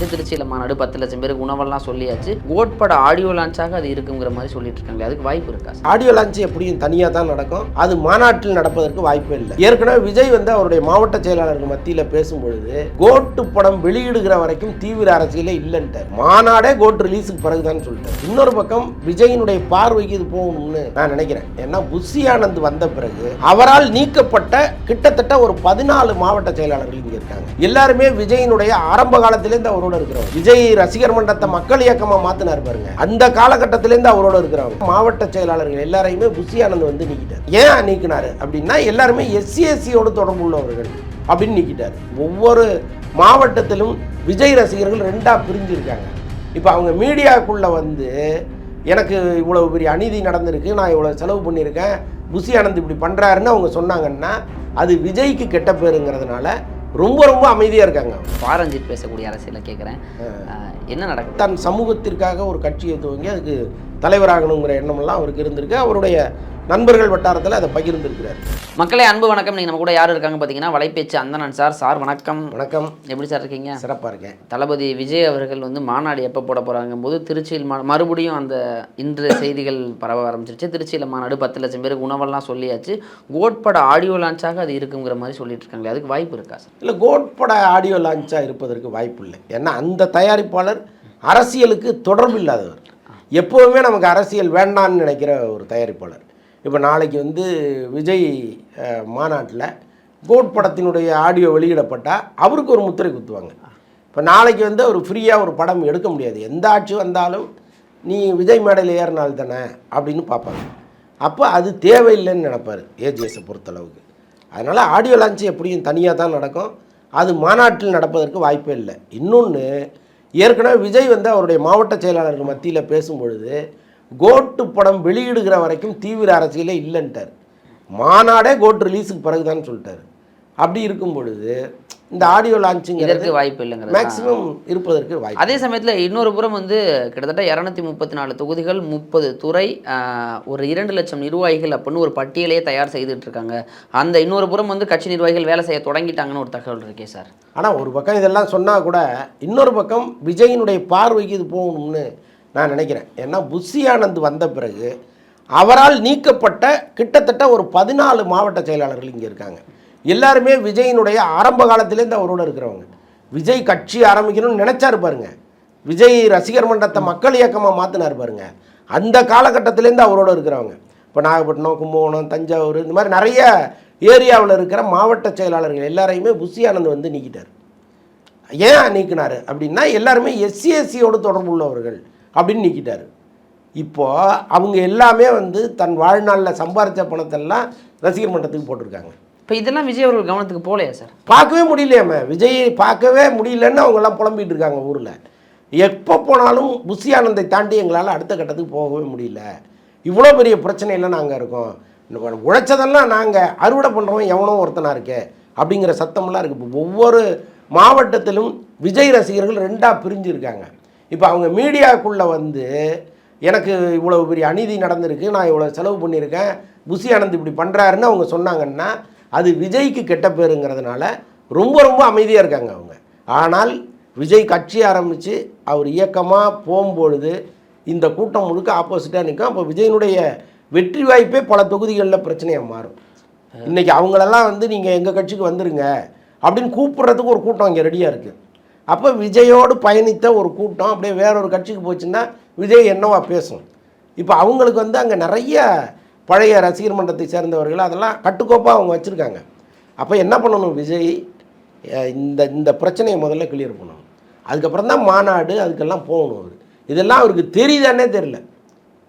திருச்சியில் மாநாடு பத்து லட்சம் பேருக்கு உணவெல்லாம் சொல்லியாச்சு. கோட்பட ஆடியோ லான்ச்சாக அது இருக்குங்கிற மாதிரி சொல்லிட்டு இருக்காங்க அதுக்கு வாய்ப்பு இருக்கா ஆடியோ லான்ச் எப்படியும் தனியாக தான் நடக்கும். அது மாநாட்டில் நடப்பதற்கு வாய்ப்பே இல்லை. ஏற்கனவே விஜய் வந்து அவருடைய மாவட்ட செயலாளர்கள் மத்தியில் பேசும்பொழுது கோட்டு படம் வெளியிடுகிற வரைக்கும் தீவிர அரசியலே இல்லைன்ட்டார். மாநாடே கோட் ரிலீஸுக்கு பிறகுதான் சொல்லிட்டார். இன்னொரு பக்கம் விஜயினுடைய பார்வைக்கு இது போகணும்னு நான் நினைக்கிறேன். ஏன்னா புஷி ஆனந்த் வந்த பிறகு அவரால் நீக்கப்பட்ட கிட்டத்தட்ட ஒரு பதினாலு மாவட்ட செயலாளர்கள் இங்கே இருக்காங்க. எல்லாருமே விஜயினுடைய ஆரம்ப காலத்திலேருந்து அவரோட இருக்கிறவங்க விஜய் ரசிகர் மன்றத்தை மக்கள் இயக்கமா மாத்தினார் பாருங்க. அந்த காலகட்டத்திலேருந்து அவரோட இருக்கிறவங்க மாவட்ட செயலாளர்கள் எல்லாரையுமே புஷி ஆனந்த் வந்து நீக்கிட்டார். ஏன் நீக்கினாரு அப்படின்னா எல்லாருமே எஸ்சிஎஸ்சியோடு தொடர்பு உள்ளவர்கள் அப்படின்னு நீக்கிட்டார். ஒவ்வொரு மாவட்டத்திலும் விஜய் ரசிகர்கள் ரெண்டா பிரிஞ்சிருக்காங்க. இப்போ அவங்க மீடியாக்குள்ள வந்து எனக்கு இவ்வளவு பெரிய அநீதி நடந்திருக்கு நான் இவ்வளோ செலவு பண்ணியிருக்கேன் புஷி ஆனந்த் இப்படி பண்ணுறாருன்னு அவங்க சொன்னாங்கன்னா அது விஜய்க்கு கெட்ட பேருங்கிறதுனால ரொம்ப ரொம்ப அமைதியாக இருக்காங்க. பாரஞ்சித் பேசக்கூடிய அரசியலை கேட்குறேன் என்ன நடக்குது? தன் சமூகத்திற்காக ஒரு கட்சியை துவங்கி அதுக்கு தலைவராகணுங்கிற எண்ணமெல்லாம் அவருக்கு இருந்திருக்கு. அவருடைய நண்பர்கள் வட்டாரத்தில் அதை பகிர்ந்திருக்கிறார். மக்களே அன்பு வணக்கம். நீங்கள் நம்ம கூட யார் இருக்காங்க பார்த்தீங்கன்னா வலைபேச்சு அந்தனன் சார். சார் வணக்கம். வணக்கம். எப்படி சார் இருக்கீங்க? சிறப்பாக இருக்கேன். தளபதி விஜய் அவர்கள் வந்து மாநாடு எப்போ போட போகிறாங்க போது திருச்சியில் மறுபடியும் அந்த இன்று செய்திகள் பரவ ஆரம்பிச்சிருச்சு. திருச்சியில் மாநாடு பத்து லட்சம் பேருக்கு உணவெல்லாம் சொல்லியாச்சு. கோட்பட ஆடியோ லான்ச்சாக அது இருக்குங்கிற மாதிரி சொல்லிட்டு இருக்காங்களே அதுக்கு வாய்ப்பு இருக்கா சார்? இல்லை கோட்பட ஆடியோ லான்ச்சாக இருப்பதற்கு வாய்ப்பு இல்லை. ஏன்னா அந்த தயாரிப்பாளர் அரசியலுக்கு தொடர்பு இல்லாதவர் எப்போவுமே நமக்கு அரசியல் வேண்டான்னு நினைக்கிற ஒரு தயாரிப்பாளர். இப்போ நாளைக்கு வந்து விஜய் மாநாட்டில் கோட் படத்தினுடைய ஆடியோ வெளியிடப்பட்டால் அவருக்கு ஒரு முத்திரை குத்துவாங்க. இப்போ நாளைக்கு வந்து அவர் ஃப்ரீயாக ஒரு படம் எடுக்க முடியாது. எந்த ஆட்சி வந்தாலும் நீ விஜய் மேடையில் ஏறினால் தானே அப்படின்னு பார்ப்பாங்க. அப்போ அது தேவையில்லைன்னு நினப்பார் ஏஜிஎஸை பொறுத்தளவுக்கு. அதனால் ஆடியோ லான்ச் எப்படியும் தனியாக தான் நடக்கும். அது மாநாட்டில் நடப்பதற்கு வாய்ப்பே இல்லை. இன்னொன்று ஏற்கனவே விஜய் வந்து அவருடைய மாவட்ட செயலாளர்கள் மத்தியில் பேசும்பொழுது கோட்டு படம் வெளியிடுகிற வரைக்கும் தீவிர அரசியலே இல்லைன்ட்டார். மாநாடே கோட் ரிலீஸுக்கு பிறகுதான் சொல்லிட்டார். அப்படி இருக்கும் பொழுது இந்த ஆடியோ லான்ச்சுங்கிறது இதற்கு வாய்ப்பு இல்லைங்கிறது? மேக்சிமம் இருப்பதற்கு வாய்ப்பு. அதே சமயத்தில் இன்னொரு புறம் வந்து கிட்டத்தட்ட இரநூத்தி முப்பத்தி நாலு தொகுதிகள் முப்பது துறை ஒரு இரண்டு லட்சம் நிர்வாகிகள் அப்படின்னு ஒரு பட்டியலையே தயார் செய்துட்டு இருக்காங்க அந்த இன்னொரு புறம் வந்து கட்சி நிர்வாகிகள் வேலை செய்ய தொடங்கிட்டாங்கன்னு ஒரு தகவல் இருக்கே சார். ஆனால் ஒரு பக்கம் இதெல்லாம் சொன்னால் கூட இன்னொரு பக்கம் விஜயினுடைய பார்வைக்கு இது போகணும்னு நான் நினைக்கிறேன். ஏன்னா புஷி ஆனந்த் வந்த பிறகு அவரால் நீக்கப்பட்ட கிட்டத்தட்ட ஒரு பதினாலு மாவட்ட செயலாளர்கள் இங்கே இருக்காங்க. எல்லாருமே விஜயினுடைய ஆரம்ப காலத்திலேருந்து அவரோட இருக்கிறவங்க. விஜய் கட்சி ஆரம்பிக்கணும்னு நினச்சாரு பாருங்க. விஜய் ரசிகர் மன்றத்தை மக்கள் இயக்கமாக மாற்றினார் பாருங்க. அந்த காலகட்டத்திலேருந்து அவரோட இருக்கிறவங்க. இப்போ நாகப்பட்டினம் கும்பகோணம் தஞ்சாவூர் இந்த மாதிரி நிறைய ஏரியாவில் இருக்கிற மாவட்ட செயலாளர்கள் எல்லாரையுமே புஷி ஆனந்த் வந்து நீக்கிட்டார். ஏன் நீக்கினார் அப்படின்னா எல்லாருமே எஸ்சிஎஸ்சியோடு தொடர்புள்ளவர்கள். தொடர்பு உள்ளவர்கள் அப்படின்னு நீக்கிட்டார். இப்போ அவங்க எல்லாமே வந்து தன் வாழ்நாளில் சம்பாரித்த பணத்தெல்லாம் ரசிகர் மன்றத்துக்கு போட்டிருக்காங்க. இப்போ இதெல்லாம் விஜய் அவர்கள் கவனத்துக்கு போகலையா சார்? பார்க்கவே முடியலையாம. விஜயை பார்க்கவே முடியலன்னு அவங்கெல்லாம் புலம்பிட்டு இருக்காங்க ஊரில். எப்போ போனாலும் புஷி ஆனந்தை தாண்டி எங்களால் அடுத்த கட்டத்துக்கு போகவே முடியல. இவ்வளோ பெரிய பிரச்சனையில் நாங்கள் இருக்கோம். உழைச்சதெல்லாம் நாங்கள் அறுவடை பண்ணுறோம் எவனோ ஒருத்தனா இருக்கே அப்படிங்கிற சத்தமெல்லாம் இருக்குது இப்போ ஒவ்வொரு மாவட்டத்திலும் விஜய் ரசிகர்கள் ரெண்டாக பிரிஞ்சு இருக்காங்க. இப்போ அவங்க மீடியாக்குள்ளே வந்து எனக்கு இவ்வளவு பெரிய அநீதி நடந்திருக்கு நான் இவ்வளோ செலவு பண்ணியிருக்கேன் புஷி ஆனந்த் இப்படி பண்ணுறாருன்னு அவங்க சொன்னாங்கன்னா அது விஜய்க்கு கெட்ட பேருங்கிறதுனால ரொம்ப ரொம்ப அமைதியாக இருக்காங்க அவங்க. ஆனால் விஜய் கட்சி ஆரம்பித்து அவர் இயக்கமாக போகும்பொழுது இந்த கூட்டம் முழுக்க ஆப்போசிட்டாக நிற்கும் அப்போ விஜயனுடைய வெற்றி வாய்ப்பே பல தொகுதிகளில் பிரச்சனையாக மாறும். இன்றைக்கி அவங்களெல்லாம் வந்து நீங்கள் எங்கள் கட்சிக்கு வந்துருங்க அப்படின்னு கூப்பிடுறதுக்கு ஒரு கூட்டம் இங்கே ரெடியாக இருக்குது அப்போ விஜயோடு பயணித்த ஒரு கூட்டம் அப்படியே வேற ஒரு கட்சிக்கு போச்சுன்னா விஜய் என்னவா பேசும்? இப்போ அவங்களுக்கு வந்து அங்கே நிறைய பழைய ரசிகர் மன்றத்தை சேர்ந்தவர்கள் அதெல்லாம் கட்டுக்கோப்பாக அவங்க வச்சுருக்காங்க. அப்போ என்ன பண்ணணும் விஜய்? இந்த இந்த பிரச்சனையை முதல்ல கிளியர் பண்ணணும். அதுக்கப்புறம் தான் மாநாடு அதுக்கெல்லாம் போகணும் அவர். இதெல்லாம் அவருக்கு தெரியுதானே தெரில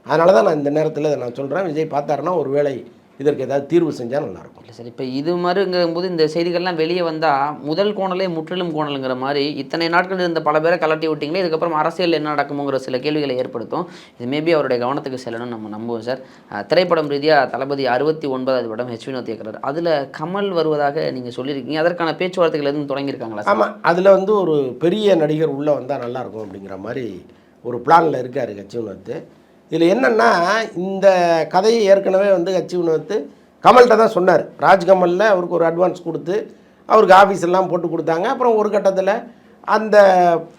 அதனால தான் நான் இந்த நேரத்தில் இதை நான் சொல்கிறேன் விஜய் பார்த்தாருன்னா ஒரு வேளை இதற்கு ஏதாவது தீர்வு செஞ்சால் நல்லாயிருக்கும். இல்லை சார் இப்போ இது மாதிரிங்கும்போது இந்த செய்திகள்லாம் வெளியே வந்தால் முதல் கோணலே முற்றிலும் கோணலுங்கிற மாதிரி இத்தனை நாட்கள் இருந்த பல பேரை கலட்டி விட்டீங்களே இதுக்கப்புறம் அரசியல் என்ன நடக்குமோங்கிற சில கேள்விகளை ஏற்படுத்தும். இது மேபி அவருடைய கவனத்துக்கு செல்லணும்னு நம்ம நம்புவோம் சார். திரைப்படம் ரீதியாக தளபதி அறுபத்தி ஒன்பதாவது படம் ஹெச் வினோத் இயக்குறார் அதில் கமல் வருவதாக நீங்கள் சொல்லியிருக்கீங்க. அதற்கான பேச்சுவார்த்தைகள் எதுவும் தொடங்கியிருக்காங்களா ஆமாம் அதில் வந்து ஒரு பெரிய நடிகர் உள்ளே வந்தால் நல்லாயிருக்கும் அப்படிங்கிற மாதிரி ஒரு பிளானில் இருக்கார் கட்சி வினோத்து. இதில் என்னென்னா இந்த கதையை ஏற்கனவே வந்து கட்சி வினோத்து கமல்கிட்ட தான் சொன்னார். ராஜ்கமலில் அவருக்கு ஒரு அட்வான்ஸ் கொடுத்து அவருக்கு ஆஃபீஸ் எல்லாம் போட்டு கொடுத்தாங்க. அப்புறம் ஒரு கட்டத்தில் அந்த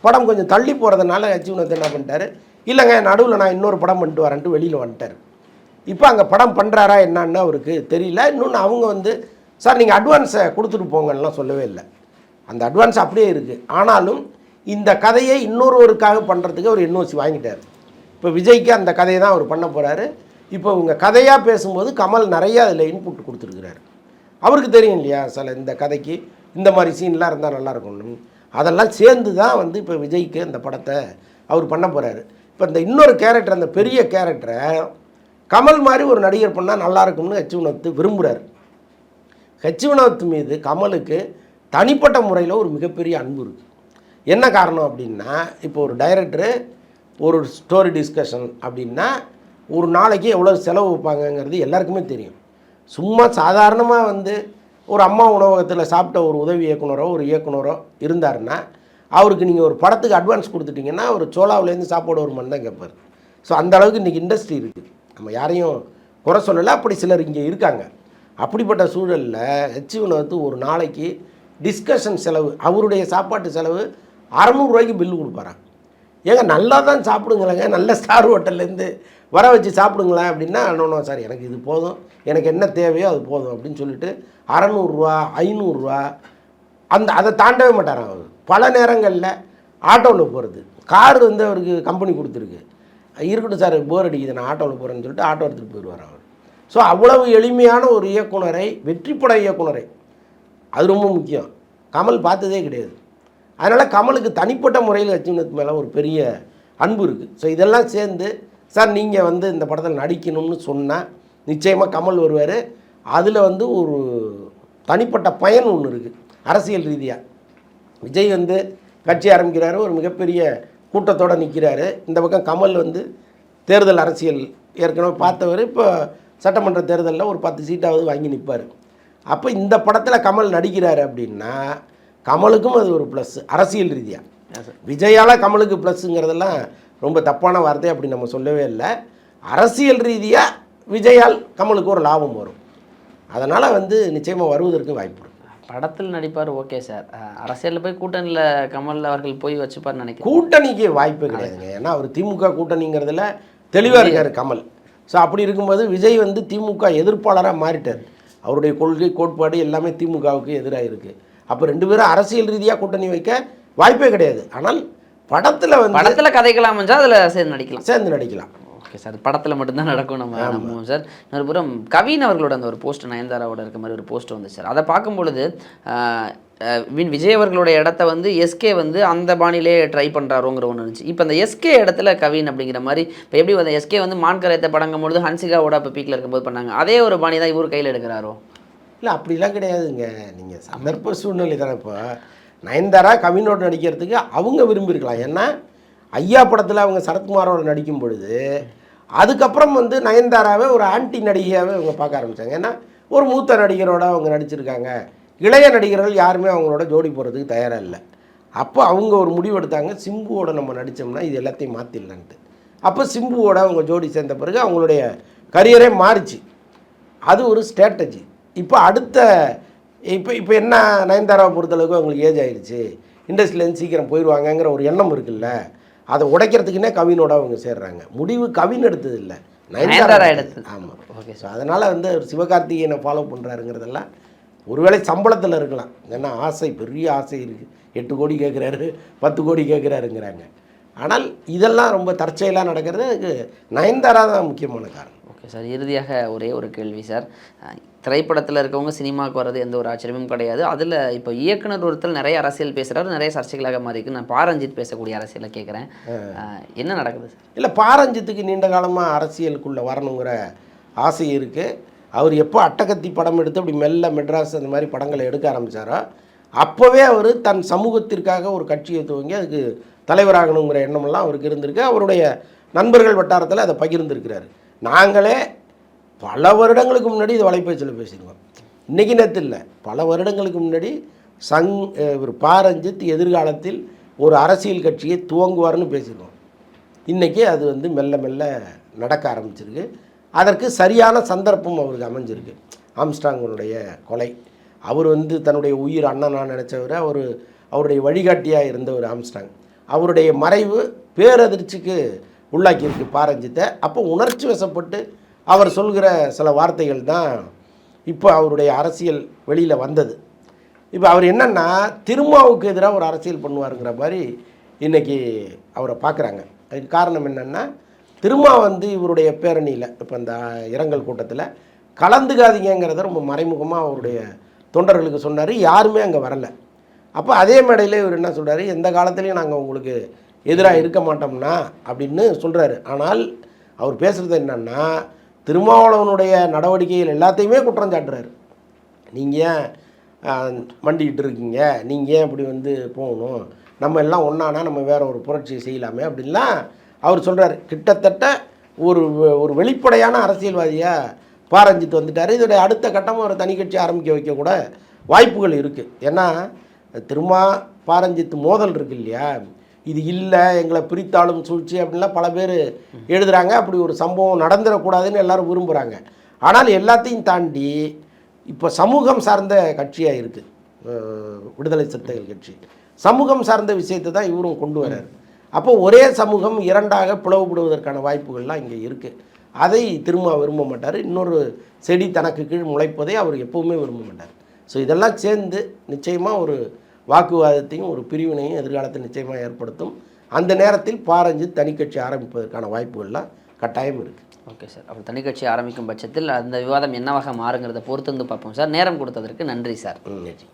படம் கொஞ்சம் தள்ளி போகிறதுனால அச்சுவனத்தை என்ன பண்ணிட்டாரு? இல்லைங்க நடுவில் நான் இன்னொரு படம் பண்ணிட்டு வரேன்ட்டு வெளியில் வந்துட்டார். இப்போ அங்கே படம் பண்ணுறாரா என்னன்னு அவருக்கு தெரியல. இன்னொன்று அவங்க வந்து சார் நீங்கள் அட்வான்ஸை கொடுத்துட்டு போங்கன்னெலாம் சொல்லவே இல்லை. அந்த அட்வான்ஸ் அப்படியே இருக்குது ஆனாலும் இந்த கதையை இன்னொருவருக்காக பண்ணுறதுக்கு அவர் என்ஓசி வாங்கிட்டார். இப்போ விஜய்க்கு அந்த கதையை தான் அவர் பண்ண போகிறாரு இப்போ இவங்க கதையாக பேசும்போது கமல் நிறையா அதில் இன்புட் கொடுத்துருக்குறாரு. அவருக்கு தெரியும் இல்லையா சில இந்த கதைக்கு இந்த மாதிரி சீன்லாம் இருந்தால் நல்லாயிருக்கும்னு அதெல்லாம் சேர்ந்து தான் வந்து இப்போ விஜய்க்கு அந்த படத்தை அவர் பண்ண போகிறாரு இப்போ இந்த இன்னொரு கேரக்டர் அந்த பெரிய கேரக்டரை கமல் மாதிரி ஒரு நடிகர் பண்ணால் நல்லா இருக்கும்னு ஹெச் வினோத் விரும்புகிறார் ஹெச் வினோத் மீது கமலுக்கு தனிப்பட்ட முறையில் ஒரு மிகப்பெரிய அன்பு இருக்குது என்ன காரணம் அப்படின்னா இப்போ ஒரு டைரக்டரு ஒரு ஸ்டோரி டிஸ்கஷன் அப்படின்னா ஒரு நாளைக்கு எவ்வளோ செலவு வைப்பாங்கங்கிறது எல்லாருக்குமே தெரியும். சும்மா சாதாரணமாக வந்து ஒரு அம்மா உணவகத்தில் சாப்பிட்ட ஒரு உதவி இயக்குனரோ ஒரு இயக்குனரோ இருந்தாருன்னா அவருக்கு நீங்கள் ஒரு படத்துக்கு அட்வான்ஸ் கொடுத்துட்டீங்கன்னா ஒரு சோலாவிலேருந்து சாப்பாடு ஒரு மணி தான் கேட்பார் ஸோ அந்த அளவுக்கு இன்றைக்கி இண்டஸ்ட்ரி இருக்குது நம்ம யாரையும் குறை சொல்லலை அப்படி சிலர் இங்கே இருக்காங்க. அப்படிப்பட்ட சூழலில் ஹெச் வினோத் ஒரு நாளைக்கு டிஸ்கஷன் செலவு அவருடைய சாப்பாட்டு செலவு அறநூறுரூவாய்க்கு பில்லு கொடுப்பாராம். ஏங்க நல்லா தான் சாப்பிடுங்களேங்க. நல்ல ஸ்டார் ஹோட்டல்லேருந்து வர வச்சு சாப்பிடுங்களேன் அப்படின்னா நோ சார் எனக்கு இது போதும். எனக்கு என்ன தேவையோ அது போதும். அப்படின்னு சொல்லிட்டு அறநூறுரூவா ஐநூறுரூவா அந்த அதை தாண்டவே மாட்டார் அவர். பல நேரங்களில் ஆட்டோவில் போகிறது கார் வந்து அவருக்கு கம்பெனி கொடுத்துருக்கு. இருக்கட்டும் சார் போர் அடிக்குது நான் ஆட்டோவில் போகிறேன்னு சொல்லிட்டு ஆட்டோ எடுத்துகிட்டு போயிடுவார் அவர். ஸோ அவ்வளவு எளிமையான ஒரு இயக்குனரை வெற்றிப்பட இயக்குனரை. அது ரொம்ப முக்கியம். கமல் பார்த்ததே கிடையாது. அதனால் கமலுக்கு தனிப்பட்ட முறையில் லட்சுமணத்து மேலே ஒரு பெரிய அன்பு இருக்குது ஸோ இதெல்லாம் சேர்ந்து சார் நீங்கள் வந்து இந்த படத்தில் நடிக்கணும்னு சொன்னால் நிச்சயமாக கமல் வருவார். அதில் வந்து ஒரு தனிப்பட்ட பயன் ஒன்று இருக்குது அரசியல் ரீதியாக விஜய் வந்து கட்சி ஆரம்பிக்கிறாரு ஒரு மிகப்பெரிய கூட்டத்தோடு நிற்கிறாரு இந்த பக்கம் கமல் வந்து தேர்தல் அரசியல் ஏற்கனவே பார்த்தவர். இப்போ சட்டமன்ற தேர்தலில் ஒரு பத்து சீட்டாவது வாங்கி நிற்பார் அப்போ இந்த படத்தில் கமல் நடிக்கிறார் அப்படின்னா கமலுக்கும் அது ஒரு ப்ளஸ் அரசியல் ரீதியாக விஜயால் கமலுக்கு ப்ளஸ்ஸுங்கிறதெல்லாம் ரொம்ப தப்பான வார்த்தை அப்படி நம்ம சொல்லவே இல்லை. அரசியல் ரீதியாக விஜயால் கமலுக்கு ஒரு லாபம் வரும். அதனால் வந்து நிச்சயமாக வருவதற்கு வாய்ப்பு படத்தில் நடிப்பார் ஓகே சார் அரசியலில் போய் கூட்டணியில் கமல் அவர்கள் போய் வச்சுப்பார் நினைக்கிறேன். கூட்டணிக்கு வாய்ப்பு கிடையாதுங்க. ஏன்னா அவர் திமுக கூட்டணிங்கிறதுல தெளிவாக இருக்கார் கமல். ஸோ அப்படி இருக்கும்போது விஜய் வந்து திமுக எதிர்ப்பாளராக மாறிட்டார். அவருடைய கொள்கை கோட்பாடு எல்லாமே திமுகவுக்கு எதிராக இருக்குது அப்போ ரெண்டு பேரும் அரசியல் ரீதியாக கூட்டணி வைக்க வாய்ப்பே கிடையாது. ஆனால் படத்தில் வந்து படத்தில் கதைக்கலாம் அமைஞ்சா அதில் சேர்ந்து நடிக்கலாம். சேர்ந்து நடிக்கலாம். ஓகே சார் படத்தில் மட்டும்தான் நடக்கும் நம்ம நம்புவோம் சார். இன்னொரு புறம் கவின் அவர்களோட அந்த ஒரு போஸ்ட் நயன்தாராவோட இருக்க மாதிரி ஒரு போஸ்ட் வந்து சார். அதை பார்க்கும் பொழுது ஆஹ், ஆஹ், வின் விஜய் அவர்களுடைய இடத்த வந்து எஸ்கே வந்து அந்த பாணியிலே ட்ரை பண்ணுறாரோங்கிற ஒன்று இருந்துச்சு. இப்போ அந்த எஸ்கே இடத்துல கவின் அப்படிங்கிற மாதிரி இப்போ எப்படி அந்த எஸ்கே வந்து மான்கரத்தை படங்கும் பொழுது ஹன்சிகாவோட இப்போ பீக்கில் இருக்கும்போது பண்ணாங்க? அதே ஒரு பாணி தான் இவர் கையில் எடுக்கிறாரோ? இல்லை அப்படிலாம் கிடையாதுங்க. நீங்கள் சந்தர்ப்ப சூழ்நிலை தானே இப்போ. நயன்தாரா கவினோடு நடிக்கிறதுக்கு அவங்க விரும்பியிருக்கலாம். ஏன்னா ஐயா படத்தில் அவங்க சரத்குமாரோட நடிக்கும் பொழுது அதுக்கப்புறம் வந்து நயன்தாராவை ஒரு ஆன்டி நடிகையாகவே அவங்க பார்க்க ஆரம்பித்தாங்க ஏன்னா ஒரு மூத்த நடிகரோட அவங்க நடிச்சிருக்காங்க. இளைய நடிகர்கள் யாருமே அவங்களோட ஜோடி போகிறதுக்கு தயாராக இல்லை. அப்போ அவங்க ஒரு முடிவு எடுத்தாங்க சிம்புவோட நம்ம நடித்தோம்னா இது எல்லாத்தையும் மாற்றிடலான்ட்டு அப்போ சிம்புவோட அவங்க ஜோடி சேர்ந்த பிறகு அவங்களுடைய கரியரே மாறிச்சு. அது ஒரு ஸ்ட்ராட்டஜி. இப்போ அடுத்த இப்போ இப்போ என்ன நயன்தாராவை பொறுத்தளவுக்கு அவங்களுக்கு ஏஜ் ஆயிடுச்சு இண்டஸ்ட்ரியிலேருந்து சீக்கிரம் போயிடுவாங்கங்கிற ஒரு எண்ணம் இருக்குல்ல. அதை உடைக்கிறதுக்குன்னே கவினோட அவங்க சேர்றாங்க. முடிவு கவின் எடுத்தது இல்லை நயன்தாரா எடுத்தது. ஆமாம் ஓகே ஸோ அதனால் வந்து சிவகார்த்திகேயனை ஃபாலோ பண்ணுறாருங்கிறதெல்லாம் ஒருவேளை சம்பளத்தில் இருக்கலாம். ஏன்னா ஆசை பெரிய ஆசை இருக்குது எட்டு கோடி கேட்குறாரு பத்து கோடி கேட்குறாருங்கிறாங்க ஆனால் இதெல்லாம் ரொம்ப தற்செயலாக நடக்கிறது நயன்தாரா தான் முக்கியமான காரணம். Okay sir. இறுதியாக ஒரே ஒரு கேள்வி சார். திரைப்படத்தில் இருக்கவங்க சினிமாவுக்கு வர்றது எந்த ஒரு ஆச்சரியமும் கிடையாது. அதில் இப்போ இயக்குனர் ஒருத்தர் நிறைய அரசியல் பேசுகிறாரு நிறைய சர்ச்சைகளாக மாறி இருக்கு. நான் பாரஞ்சித் பேசக்கூடிய அரசியலை கேட்குறேன் என்ன நடக்குது சார்? இல்லை பாரஞ்சித்துக்கு நீண்ட காலமாக அரசியலுக்குள்ளே வரணுங்கிற ஆசை இருக்குது அவர் எப்போ அட்டகத்தி படம் எடுத்து அப்படி மெல்ல மெட்ராஸ் அந்த மாதிரி படங்களை எடுக்க ஆரம்பித்தாரோ அப்போவே அவர் தன் சமூகத்திற்காக ஒரு கட்சியை துவங்கி அதுக்கு தலைவராகணுங்கிற எண்ணமெல்லாம் அவருக்கு இருந்திருக்கு. அவருடைய நண்பர்கள் வட்டாரத்தில் அதை பகிர்ந்திருக்கிறாரு. நாங்களே பல வருடங்களுக்கு முன்னாடி இது வலைபேச்சில் பேசிடுவோம் இன்றைக்கி நேற்று இல்லை. பல வருடங்களுக்கு முன்னாடி சங் ஒரு இவர் பாரஞ்சித் எதிர்காலத்தில் ஒரு அரசியல் கட்சியை துவங்குவார்னு பேசிடுவோம் இன்றைக்கி அது வந்து மெல்ல மெல்ல நடக்க ஆரம்பிச்சிருக்கு. அதற்கு சரியான சந்தர்ப்பம் அவருக்கு அமைஞ்சிருக்கு. ஆம்ஸ்டாங்கனுடைய கொலை. அவர் வந்து தன்னுடைய உயிர் அண்ணனா நினச்சவர் அவர் அவருடைய வழிகாட்டியாக இருந்த ஒரு ஆம்ஸ்டாங் அவருடைய மறைவு பேரதிர்ச்சிக்கு உள்ளாக்கியிருக்கு பாரஞ்சித்தை. அப்போ உணர்ச்சி வசப்பட்டு அவர் சொல்கிற சில வார்த்தைகள் தான் இப்போ அவருடைய அரசியல் வெளியில் வந்தது. இப்போ அவர் என்னென்னா திருமாவுக்கு எதிராக ஒரு அரசியல் பண்ணுவாருங்கிற மாதிரி இன்றைக்கி அவரை பார்க்குறாங்க. அதுக்கு காரணம் என்னென்னா திருமா வந்து இவருடைய பேரணியில் இப்போ இந்த இரங்கல் கூட்டத்தில் கலந்துக்காதீங்கிறத ரொம்ப மறைமுகமாக அவருடைய தொண்டர்களுக்கு சொன்னார். யாருமே அங்கே வரலை. அப்போ அதே மேடையில் இவர் என்ன சொல்கிறார் எந்த காலத்துலேயும் நாங்கள் உங்களுக்கு எதிராக இருக்க மாட்டோம்னா அப்படின்னு சொல்கிறாரு ஆனால் அவர் பேசுகிறது என்னன்னா திருமாவளவனுடைய நடவடிக்கைகள் எல்லாத்தையுமே குற்றம் சாட்டுறாரு. நீங்கள் ஏன் மண்டிக்கிட்டு இருக்கீங்க? நீங்கள் ஏன் இப்படி வந்து போகணும்? நம்ம எல்லாம் ஒன்றானா நம்ம வேறு ஒரு புரட்சி செய்யலாமே அப்படின்லாம் அவர் சொல்கிறார் கிட்டத்தட்ட ஒரு ஒரு வெளிப்படையான அரசியல்வாதியாக பாரஞ்சித் வந்துட்டார். இதோடைய அடுத்த கட்டமாக ஒரு தனி கட்சி ஆரம்பிக்க வைக்க கூட வாய்ப்புகள் இருக்குது ஏன்னா திருமா பாரஞ்சித் மோதல் இருக்கு இல்லையா? இது இல்லை எங்களை பிரித்தாளும் சூழ்ச்சி அப்படின்லாம் பல பேர் எழுதுகிறாங்க அப்படி ஒரு சம்பவம் நடந்துடக்கூடாதுன்னு எல்லாரும் விரும்புகிறாங்க ஆனால் எல்லாத்தையும் தாண்டி இப்போ சமூகம் சார்ந்த கட்சியாக இருக்குது விடுதலை சிறுத்தைகள் கட்சி. சமூகம் சார்ந்த விஷயத்தை தான் இவரும் கொண்டு வர்றார். அப்போ ஒரே சமூகம் இரண்டாக பிளவுபடுவதற்கான வாய்ப்புகள்லாம் இங்கே இருக்குது அதை திரும்ப விரும்ப மாட்டார். இன்னொரு செடி தனக்கு கீழ் முளைப்பதை அவர் எப்பவுமே விரும்ப மாட்டார். ஸோ இதெல்லாம் சேர்ந்து நிச்சயமாக ஒரு வாக்குவாதத்தையும் ஒரு பிரிவினையும் எதிர்காலத்தில் நிச்சயமாக ஏற்படுத்தும். அந்த நேரத்தில் பாரஞ்சித் தனி கட்சி ஆரம்பிப்பதற்கான வாய்ப்புகள்லாம் கட்டாயம் இருக்குது ஓகே சார். அப்போ தனி கட்சி ஆரம்பிக்கும் பட்சத்தில் அந்த விவாதம் என்னவாக மாறுங்கிறத பொறுத்து வந்து பார்ப்போம் சார். நேரம் கொடுத்ததற்கு நன்றி சார். நன்றி.